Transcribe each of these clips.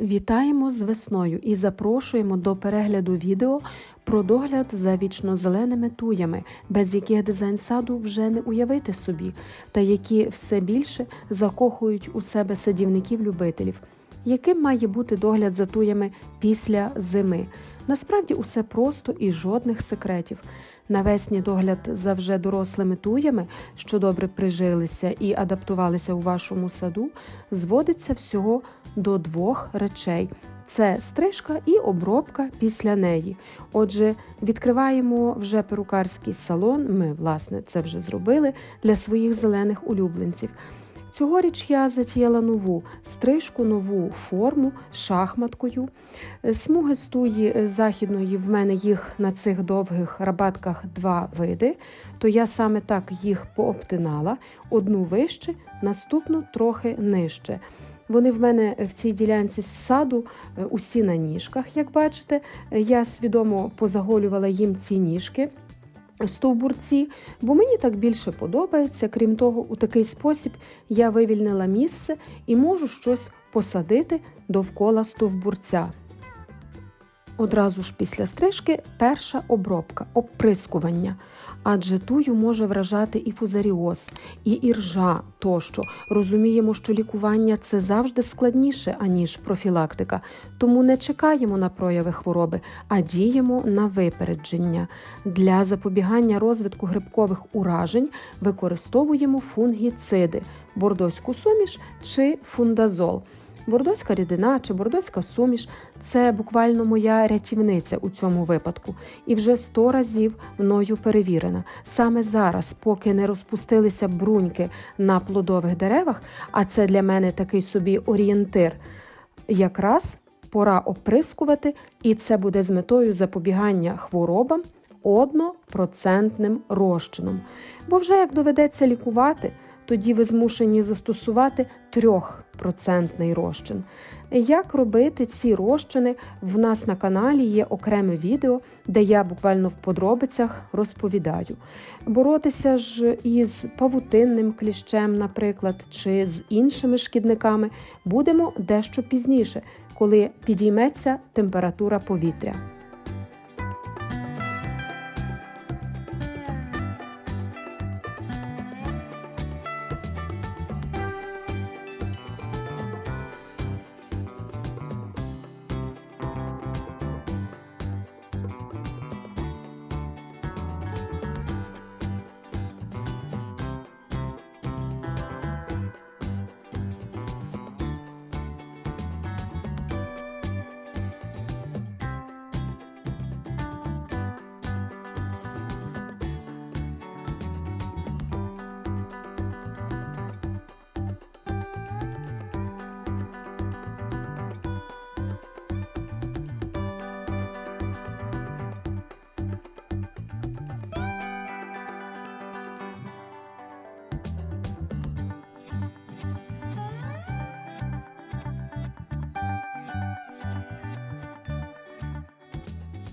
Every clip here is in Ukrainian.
Вітаємо з весною і запрошуємо до перегляду відео про догляд за вічно-зеленими туями, без яких дизайн саду вже не уявити собі, та які все більше закохують у себе садівників-любителів. Яким має бути догляд за туями після зими? Насправді усе просто і жодних секретів. Навесні догляд за вже дорослими туями, що добре прижилися і адаптувалися у вашому саду, зводиться всього до двох речей: це стрижка і обробка після неї. Отже, відкриваємо вже перукарський салон. Ми, власне, це вже зробили для своїх зелених улюбленців. Цьогоріч я затіяла нову стрижку, нову форму з шахматкою. Е, Смуги з туї е, західної в мене їх на цих довгих рабатках два види, то я саме так їх пообтинала, одну вище, наступну трохи нижче. Вони в мене в цій ділянці з саду е, усі на ніжках, як бачите. Я свідомо позаголювала їм ці ніжки стовбурці, бо мені так більше подобається. Крім того, у такий спосіб я вивільнила місце і можу щось посадити довкола стовбурця. Одразу ж після стрижки перша обробка оприскування. Адже тую може вражати і фузаріоз, і іржа тощо. Розуміємо, що лікування це завжди складніше, аніж профілактика, тому не чекаємо на прояви хвороби, а діємо на випередження. Для запобігання розвитку грибкових уражень використовуємо фунгіциди, бордоську суміш чи фундазол. Бордоська рідина чи бордоська суміш це буквально моя рятівниця у цьому випадку, і вже сто разів мною перевірена. Саме зараз, поки не розпустилися бруньки на плодових деревах, а це для мене такий собі орієнтир, якраз пора оприскувати, і це буде з метою запобігання хворобам однопроцентним розчином. Бо вже як доведеться лікувати, тоді ви змушені застосувати трьохпроцентний розчин. Як робити ці розчини? В нас на каналі є окреме відео, де я буквально в подробицях розповідаю. Боротися ж із павутинним кліщем, наприклад, чи з іншими шкідниками будемо дещо пізніше, коли підійметься температура повітря.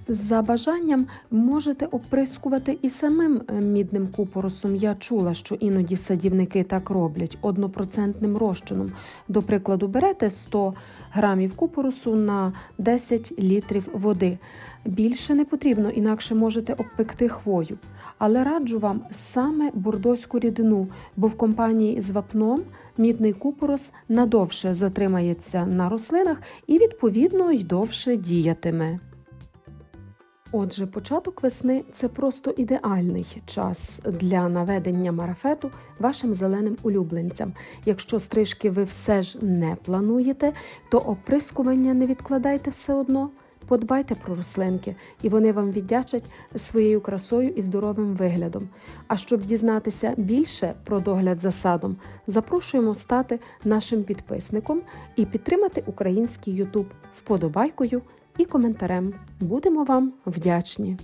За бажанням можете оприскувати і самим е, мідним купоросом. Я чула, що іноді садівники так роблять однопроцентним розчином. До прикладу, берете 100 грамів купоросу на 10 літрів води. Більше не потрібно, інакше можете обпекти хвою. Але раджу вам саме бордоську рідину, бо в компанії з вапном мідний купорос надовше затримається на рослинах і, відповідно, й довше діятиме. Отже, початок весни це просто ідеальний час для наведення марафету вашим зеленим улюбленцям. Якщо стрижки ви все ж не плануєте, то оприскування не відкладайте все одно. Подбайте про рослинки, і вони вам віддячать своєю красою і здоровим виглядом. А щоб дізнатися більше про догляд за садом, запрошуємо стати нашим підписником і підтримати український YouTube вподобайкою і коментарем. Будемо вам вдячні!